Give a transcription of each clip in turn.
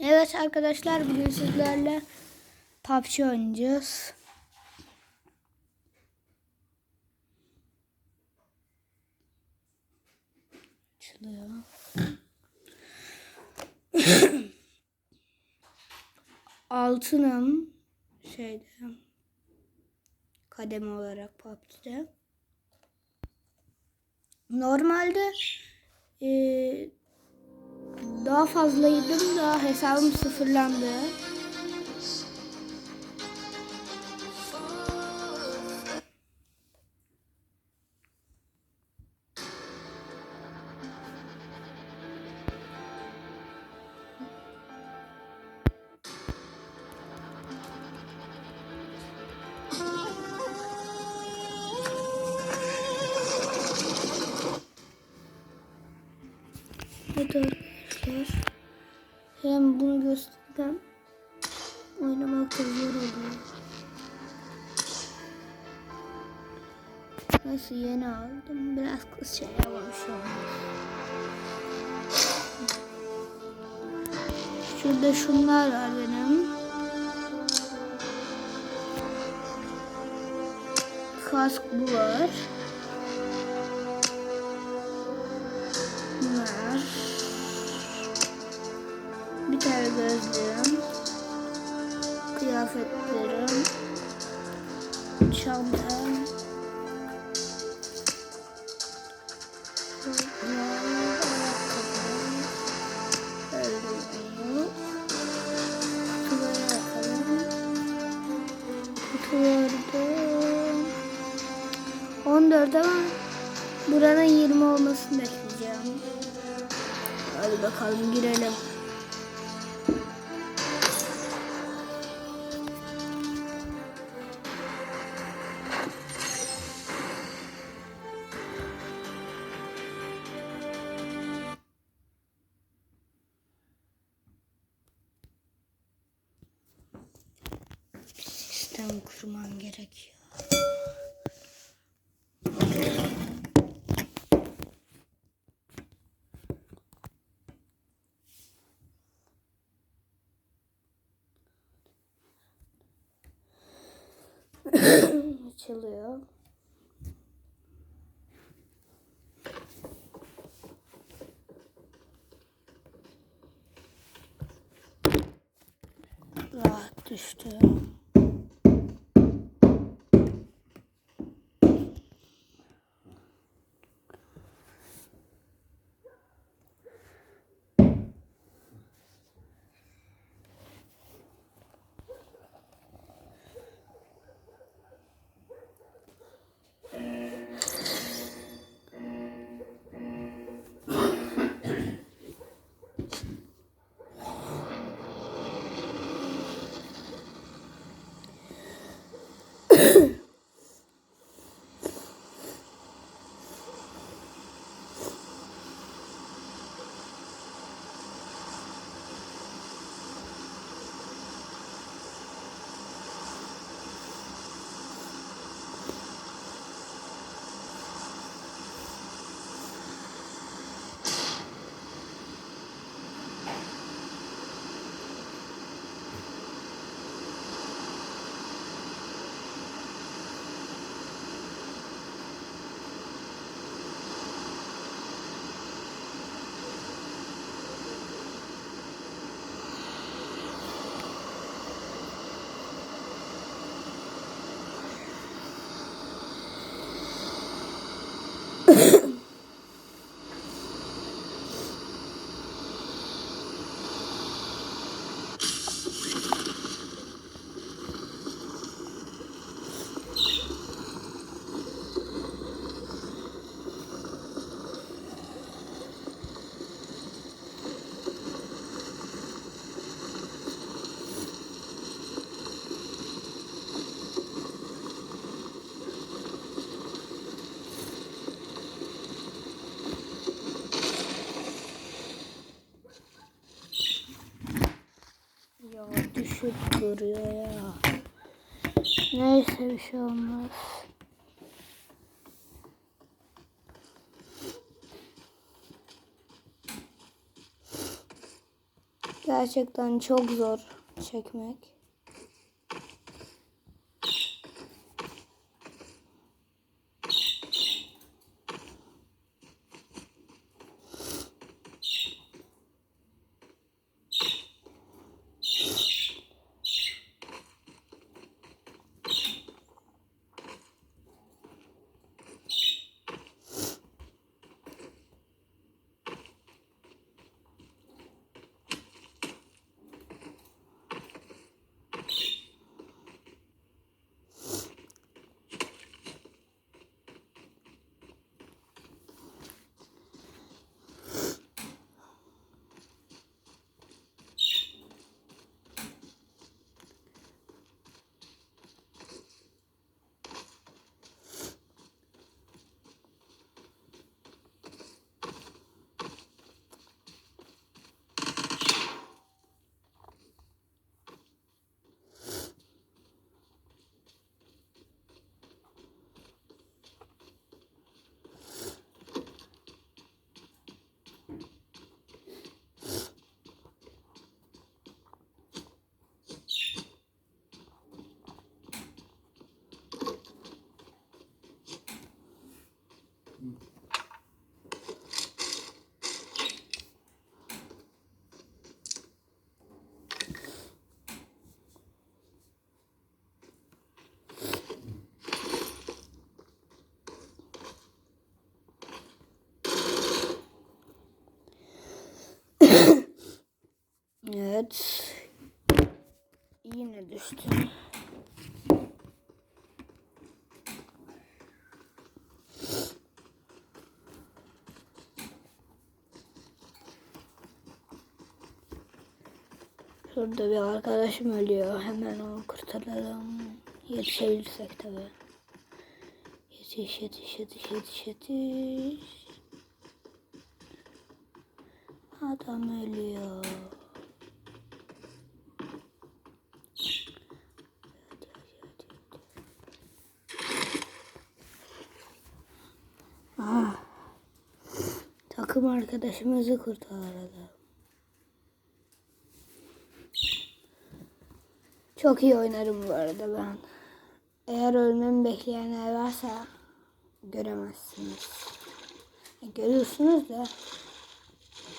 Evet arkadaşlar bugün sizlerle PUBG oynayacağız. Açılıyor. Altınım şeyde kademe olarak PUBG'de. Normalde eee daha fazlaydım da hesabım sıfırlandı. Arkadaşlar. Hem bunu gösterdim. Oynamak da zor oluyor. Nasıl yeni aldım. Biraz kız şey an. Şurada şunlar var benim. Kask bu var. 14 ama buranın 20 olmasını bekleyeceğim. Hadi bakalım girelim. Açılıyor. Rahat düştü. Duruyor ya. Neyse bir şey olmaz. Gerçekten çok zor çekmek. Yine düştü. Şurada bir arkadaşım ölüyor. Hemen onu kurtaralım. Yetişebilirsek tabi. Yetiş yetiş yetiş yetiş yetiş. Adam ölüyor. Takım arkadaşımızı kurtardı. Çok iyi oynarım bu arada ben. Eğer ölmemi bekleyenler varsa göremezsiniz. E, görüyorsunuz da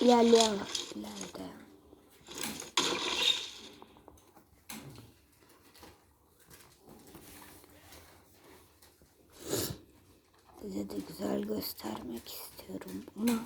ilerleyemem ileride. Size de güzel göstermek istiyorum ama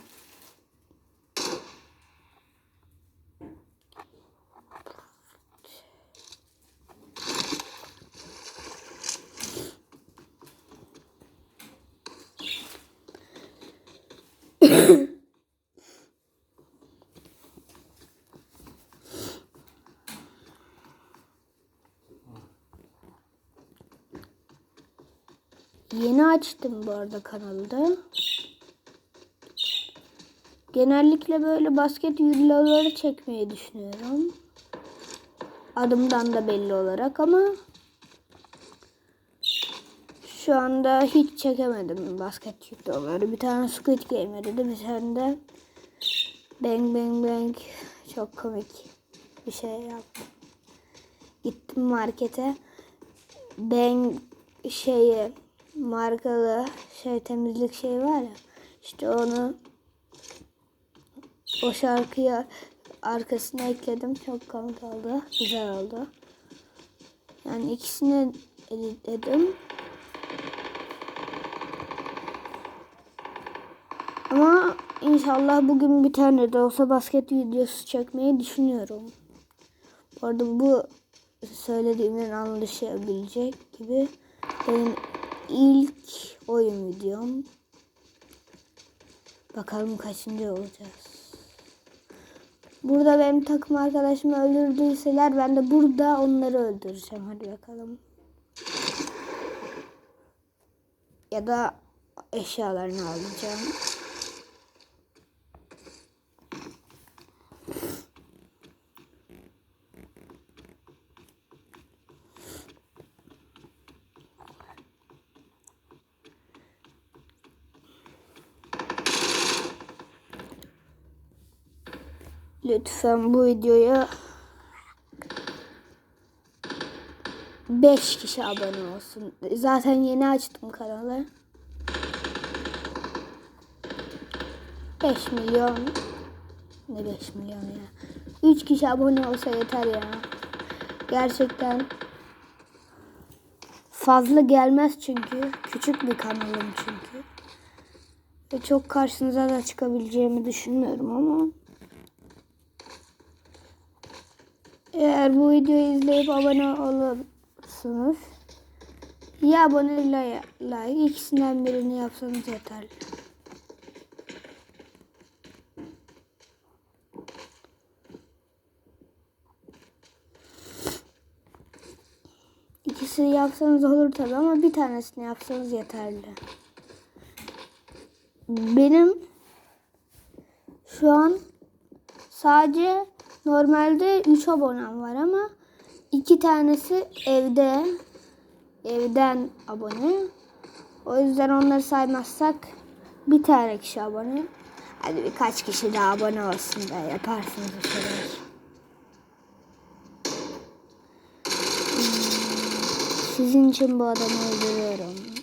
Yeni açtım bu arada kanalda. Genellikle böyle basket videoları çekmeyi düşünüyorum. Adımdan da belli olarak ama şu anda hiç çekemedim basket videoları. Bir tane Squid Game dedi, bir tane de Bang Bang Bang çok komik bir şey yaptım. Gittim markete. Bang şeyi markalı şey temizlik şey var ya işte onu o şarkıya arkasına ekledim. Çok komik oldu. Güzel oldu. Yani ikisini editledim. Ama inşallah bugün bir tane de olsa basket videosu çekmeyi düşünüyorum. Bu arada bu söylediğimden anlaşabilecek gibi benim ilk oyun videom. Bakalım kaçıncı olacağız. Burada benim takım arkadaşımı öldürdüyseler ben de burada onları öldüreceğim. Hadi bakalım. Ya da eşyalarını alacağım. Lütfen bu videoya 5 kişi abone olsun. Zaten yeni açtım kanalı. 5 milyon ne 5 milyon ya. 3 kişi abone olsa yeter ya. Gerçekten fazla gelmez çünkü. Küçük bir kanalım çünkü. Ve çok karşınıza da çıkabileceğimi düşünmüyorum ama. Eğer bu videoyu izleyip abone olursunuz. Ya abone ya like ikisinden birini yapsanız yeterli. İkisini yapsanız olur tabi ama bir tanesini yapsanız yeterli. Benim şu an sadece normalde 3 abonem var ama iki tanesi evde evden abone. O yüzden onları saymazsak bir tane kişi abone. Hadi birkaç kişi daha abone olsun da yaparsınız bir şeyler. Sizin için bu adamı öldürüyorum.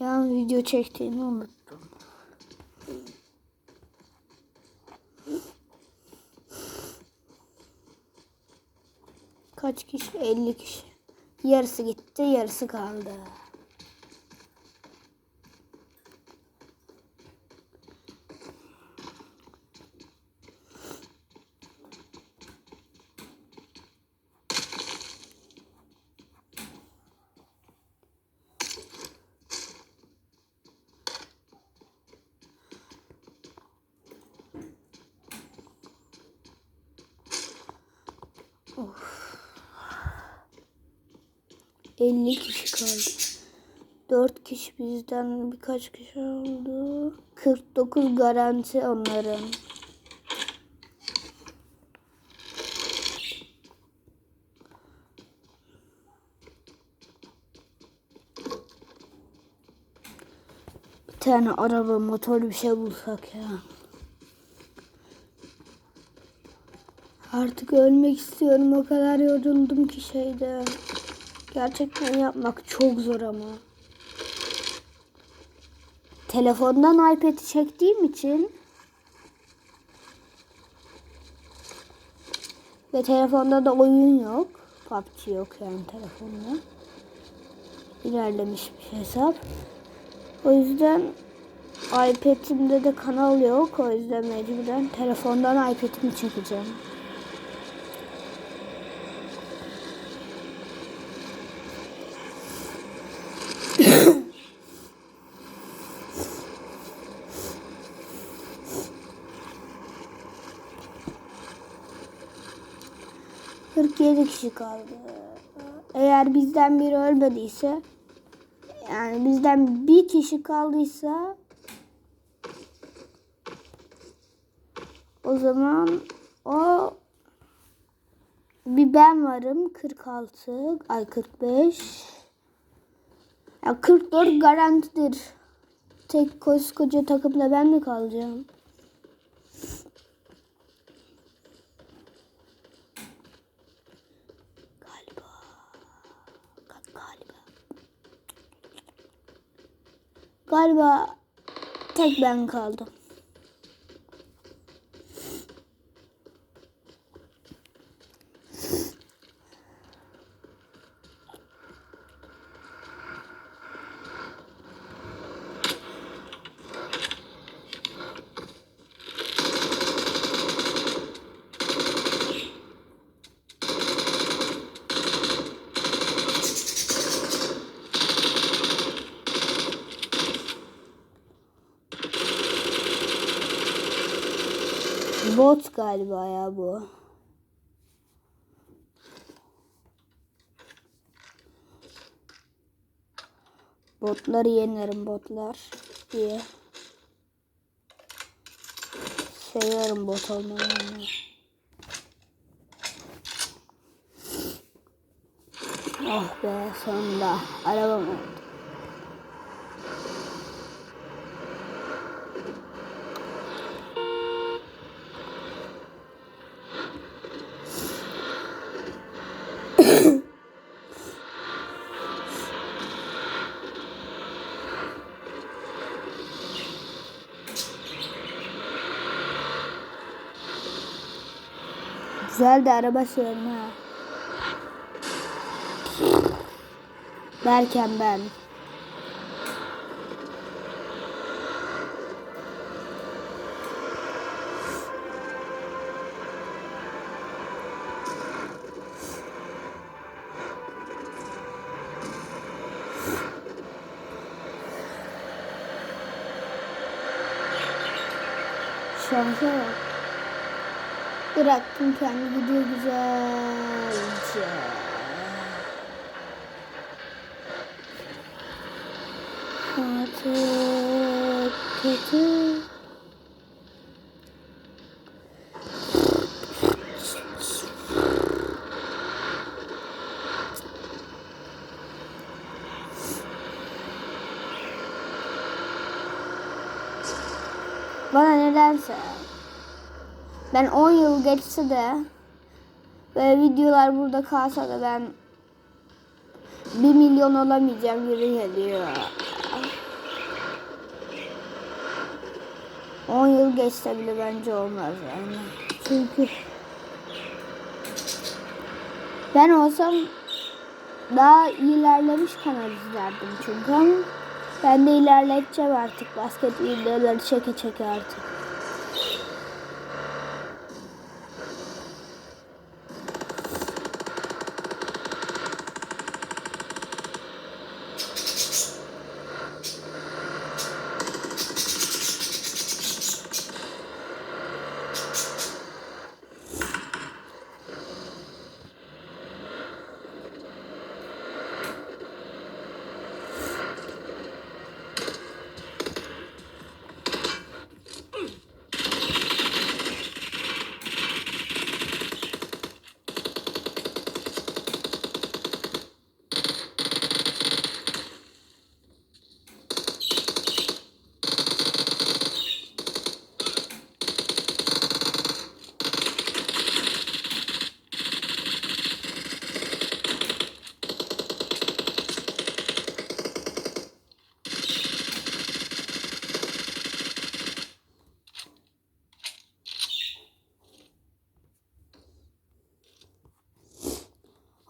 Ya video çektiğimi unuttum. Kaç kişi? 50 kişi. Yarısı gitti, yarısı kaldı. 50 kişi kaldı. 4 kişi bizden birkaç kişi oldu. 49 garanti onların. Bir tane araba, motor bir şey bulsak ya. Artık ölmek istiyorum. O kadar yoruldum ki şeyde. Gerçekten yapmak çok zor ama. Telefondan iPad'i çektiğim için ve telefonda da oyun yok. PUBG yok yani telefonda. İlerlemiş bir hesap. O yüzden iPad'imde de kanal yok. O yüzden mecburen telefondan iPad'imi çekeceğim. 47 kişi kaldı. Eğer bizden biri ölmediyse yani bizden bir kişi kaldıysa o zaman o bir ben varım 46 ay 45 ya 44 garantidir. Tek koskoca takımla ben mi kalacağım? Galiba tek ben kaldım. Bot galiba ya bu. Botları yenerim botlar diye. Seviyorum bot olmayı. Oh be sonunda arabam oldu. Güzel de araba sürerim ha. Derken ben. Şansa. Bıraktım kendi gidiyor güzelce. Artık kötü. Bana nedense ben 10 yıl geçse de ve videolar burada kalsa da ben 1 milyon olamayacağım gibi geliyor. 10 yıl geçse bile bence olmaz yani. Çünkü ben olsam daha ilerlemiş kanal izlerdim çünkü ben de ilerleteceğim artık basket videoları çeke çeke artık.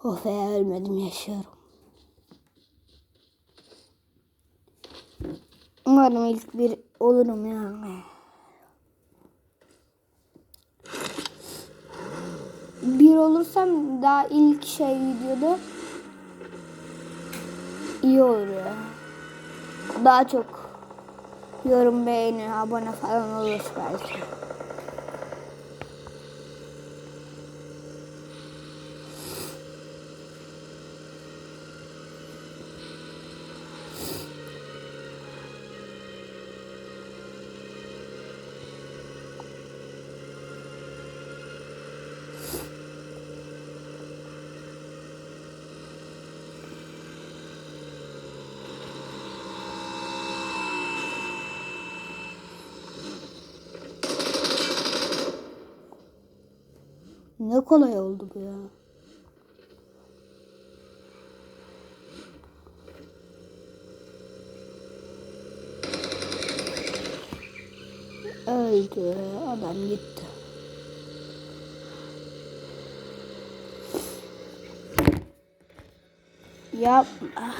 Oh be ölmedim yaşıyorum. Umarım ilk bir olurum ya. Bir olursam daha ilk şey videoda iyi olur ya. Daha çok yorum beğeni abone falan olur belki. Ne kolay oldu bu ya. Öldü. Adam gitti. Yapma.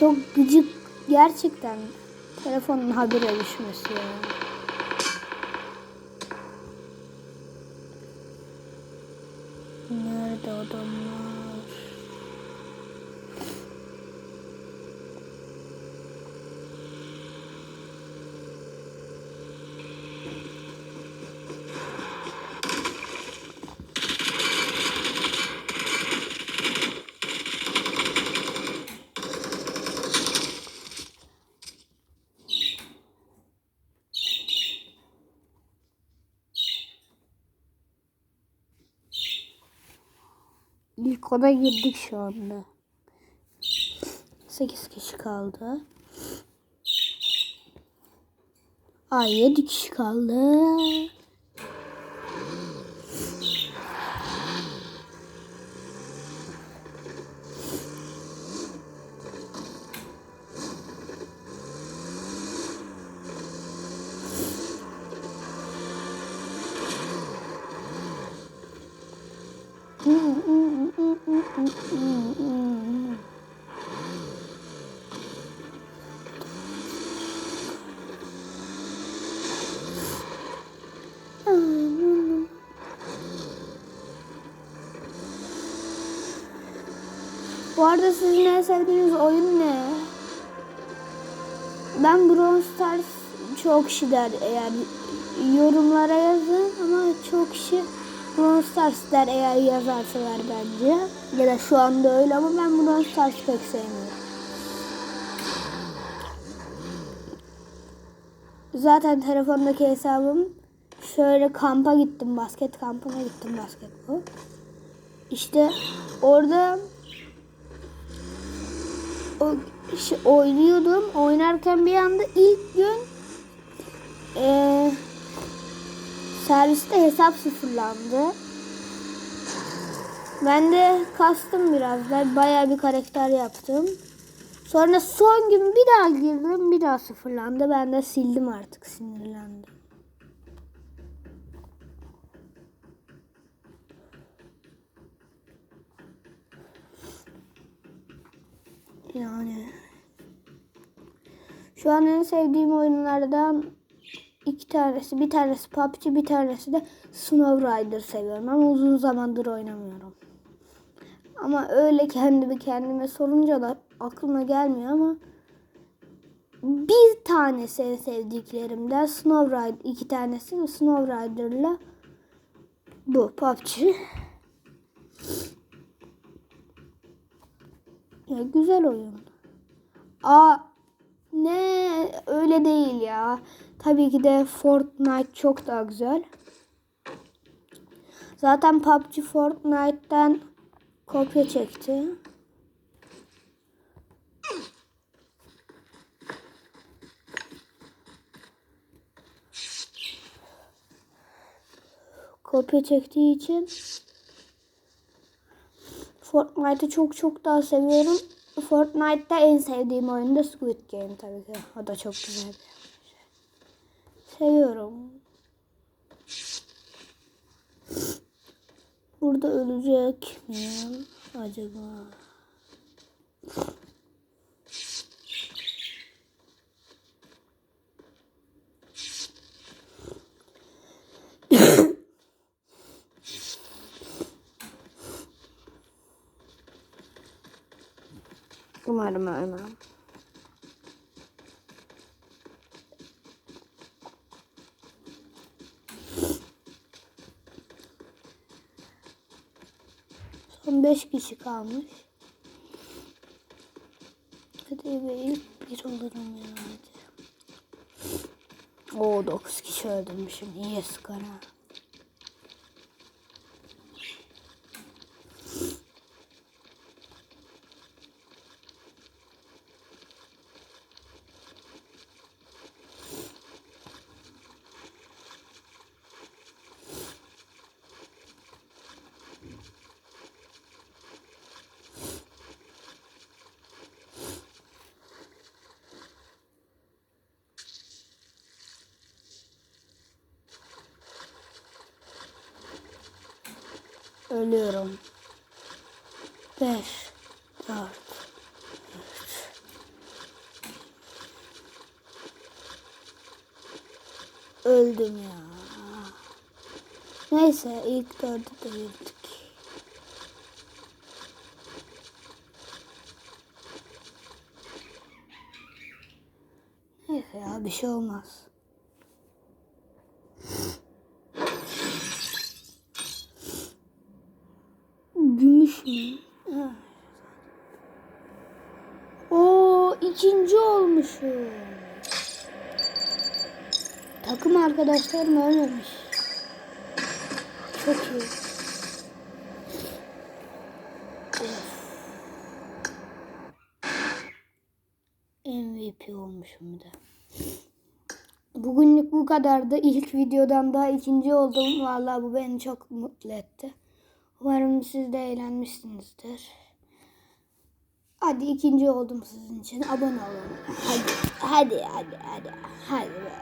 Çok gıcık gerçekten telefonun habire düşmesi ya. Nerede adamlar? İlk oda girdik şu anda. 8 kişi kaldı. Ay 7 kişi kaldı. Bu arada sizin en sevdiğiniz oyun ne? Ben Brawl Stars çok kişi der eğer yorumlara yazın ama çok kişi Brawl Stars der eğer yazarsalar bence. Ya da şu anda öyle ama ben Brawl Stars pek sevmiyorum. Zaten telefondaki hesabım şöyle kampa gittim basket kampına gittim basketbol. İşte orada o şey, oynuyordum. Oynarken bir anda ilk gün eee serviste hesap sıfırlandı. Ben de kastım biraz da bayağı bir karakter yaptım. Sonra son gün bir daha girdim bir daha sıfırlandı. Ben de sildim artık sinirlendim. Yani şu an en sevdiğim oyunlardan iki tanesi, bir tanesi PUBG, bir tanesi de Snow Rider seviyorum ama uzun zamandır oynamıyorum. Ama öyle kendimi kendime sorunca da aklıma gelmiyor ama bir tanesi en sevdiklerimden Snow Rider, iki tanesi Snow Rider'la bu PUBG. Ya güzel oyun. Aa ne öyle değil ya. Tabii ki de Fortnite çok daha güzel. Zaten PUBG Fortnite'tan kopya çekti. Kopya çektiği için Fortnite'ı çok çok daha seviyorum. Fortnite'da en sevdiğim oyun da Squid Game tabii ki. O da çok güzel. Seviyorum. Burada ölecek miyim acaba? Umarım ölmem. Son 5 kişi kalmış. Hadi be ilk bir olurum hadi. Oo 9 kişi öldürmüşüm. İyi skora. Ölüyorum. Beş. Dört. üç. Öldüm ya. Neyse ilk dördü de girdik. Neyse ya bir şey olmaz. Gümüş mü? Ha. Oo ikinci olmuşum. Takım arkadaşlarım ölmemiş. Çok iyi. MVP olmuşum bir de. Bugünlük bu kadardı. İlk videodan daha ikinci oldum. Vallahi bu beni çok mutlu etti. Umarım siz de eğlenmişsinizdir. Hadi ikinci oldum sizin için. Abone olun. Hadi hadi hadi hadi. Hadi.